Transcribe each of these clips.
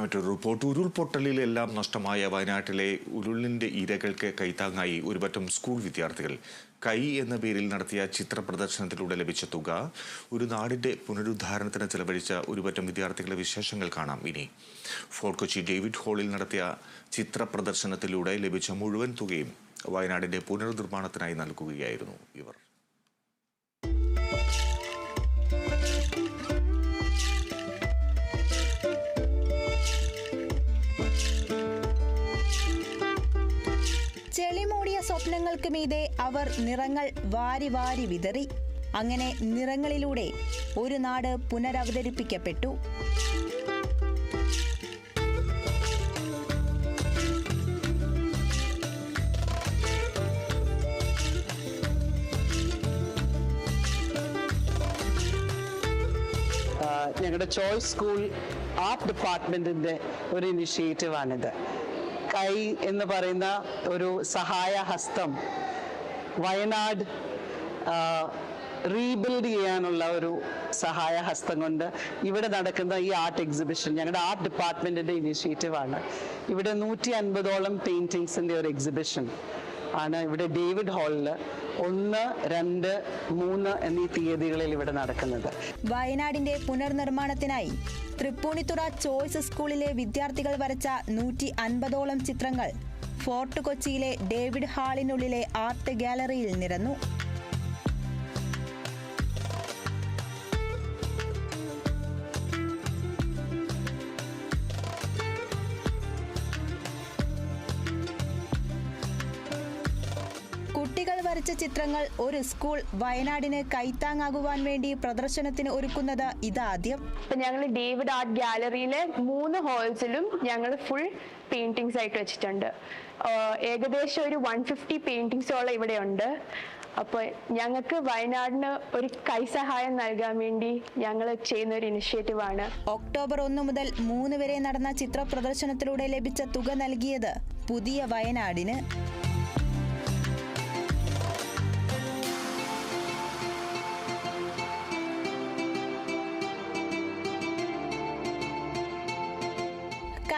മറ്റൊരു റിപ്പോർട്ട് ഉരുൾപൊട്ടലിലെല്ലാം നഷ്ടമായ വയനാട്ടിലെ ഉരുളിന്റെ ഇരകൾക്ക് കൈത്താങ്ങായി ഒരുപറ്റം സ്കൂൾ വിദ്യാർത്ഥികൾ. കൈ എന്ന പേരിൽ നടത്തിയ ചിത്ര പ്രദർശനത്തിലൂടെ ലഭിച്ച തുക ഒരു നാടിന്റെ പുനരുദ്ധാരണത്തിന് ചെലവഴിച്ച ഒരുപറ്റം വിദ്യാർത്ഥികളുടെ വിശേഷങ്ങൾ കാണാം ഇനി. ഫോർട്ട് കൊച്ചി ഡേവിഡ് ഹാളിൽ നടത്തിയ ചിത്ര പ്രദർശനത്തിലൂടെ ലഭിച്ച മുഴുവൻ തുകയും വയനാടിന്റെ പുനർനിർമ്മാണത്തിനായി നൽകുകയായിരുന്നു ഇവർ. സ്വപ്നങ്ങൾക്ക് മീതെ അവർ നിറങ്ങൾ വാരി വാരി വിതറി. അങ്ങനെ നിറങ്ങളിലൂടെ ഒരു നാട് പുനരവതരിപ്പിക്കപ്പെട്ടു. ഞങ്ങളുടെ ചോയ്സ് സ്കൂൾ ആർട്ട് ഡിപ്പാർട്ട്മെന്റിന്റെ ഒരു ഇനിഷ്യേറ്റീവാണിത്. കൈ എന്ന് പറയുന്ന ഒരു സഹായ ഹസ്തം വയനാട് റീബിൽഡ് ചെയ്യാനുള്ള ഒരു സഹായ ഹസ്തം കൊണ്ട് ഇവിടെ നടക്കുന്ന ഈ ആർട്ട് എക്സിബിഷൻ ഞങ്ങളുടെ ആർട്ട് ഡിപ്പാർട്ട്മെന്റിന്റെ ഇനിഷ്യേറ്റീവാണ്. ഇവിടെ നൂറ്റി അൻപതോളം പെയിന്റിങ്സിന്റെ ഒരു എക്സിബിഷൻ ആണ് ഇവിടെ ഡേവിഡ് ഹാളിൽ ഒന്ന് രണ്ട് മൂന്ന് എന്നീ തീയതികളിൽ ഇവിടെ നടക്കുന്നത്. വയനാടിന്റെ പുനർനിർമ്മാണത്തിനായി തൃപ്പൂണിത്തുറ ചോയ്സ് സ്കൂളിലെ വിദ്യാർത്ഥികൾ വരച്ച നൂറ്റി അൻപതോളം ചിത്രങ്ങൾ ഫോർട്ട് കൊച്ചിയിലെ ഡേവിഡ് ഹാളിനുള്ളിലെ ആർട്ട് ഗാലറിയിൽ നിരന്നു. കുട്ടികൾ വരച്ച ചിത്രങ്ങൾ ഒരു സ്കൂൾ വയനാടിന് കൈത്താങ്ങാകുവാൻ വേണ്ടി പ്രദർശനത്തിന് ഒരുക്കുന്നത് ഇതാദ്യം. ഇപ്പൊ ഞങ്ങൾ ഡേവിഡ് ആർട്ട് ഗാലറിയിലെ മൂന്ന് ഹോൾസിലും ഞങ്ങൾ ഫുൾ പെയിന്റിങ്സ് ആയിട്ട് വെച്ചിട്ടുണ്ട്. ഏകദേശം ഒരു വൺ ഫിഫ്റ്റി പെയിന്റിങ്സോളം ഇവിടെ ഉണ്ട് അപ്പോൾ ഞങ്ങൾക്ക് വയനാടിന് ഒരു കൈസഹായം നൽകാൻ വേണ്ടി ഞങ്ങൾ ചെയ്യുന്ന ഒരു ഇനിഷ്യേറ്റീവ് ആണ്. ഒക്ടോബർ ഒന്ന് മുതൽ മൂന്ന് വരെ നടന്ന ചിത്ര പ്രദർശനത്തിലൂടെ ലഭിച്ച തുക നൽകിയത് പുതിയ വയനാടിന്.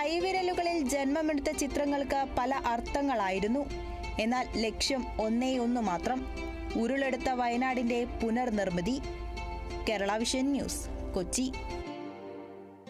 കൈവിരലുകളിൽ ജന്മമെടുത്ത ചിത്രങ്ങൾക്ക് പല അർത്ഥങ്ങളായിരുന്നു. എന്നാൽ ലക്ഷ്യം ഒന്നേ ഒന്ന് മാത്രം. ഉരുളെടുത്ത വയനാടിന്റെ പുനർനിർമ്മിതി. Kerala Vision News Kochi.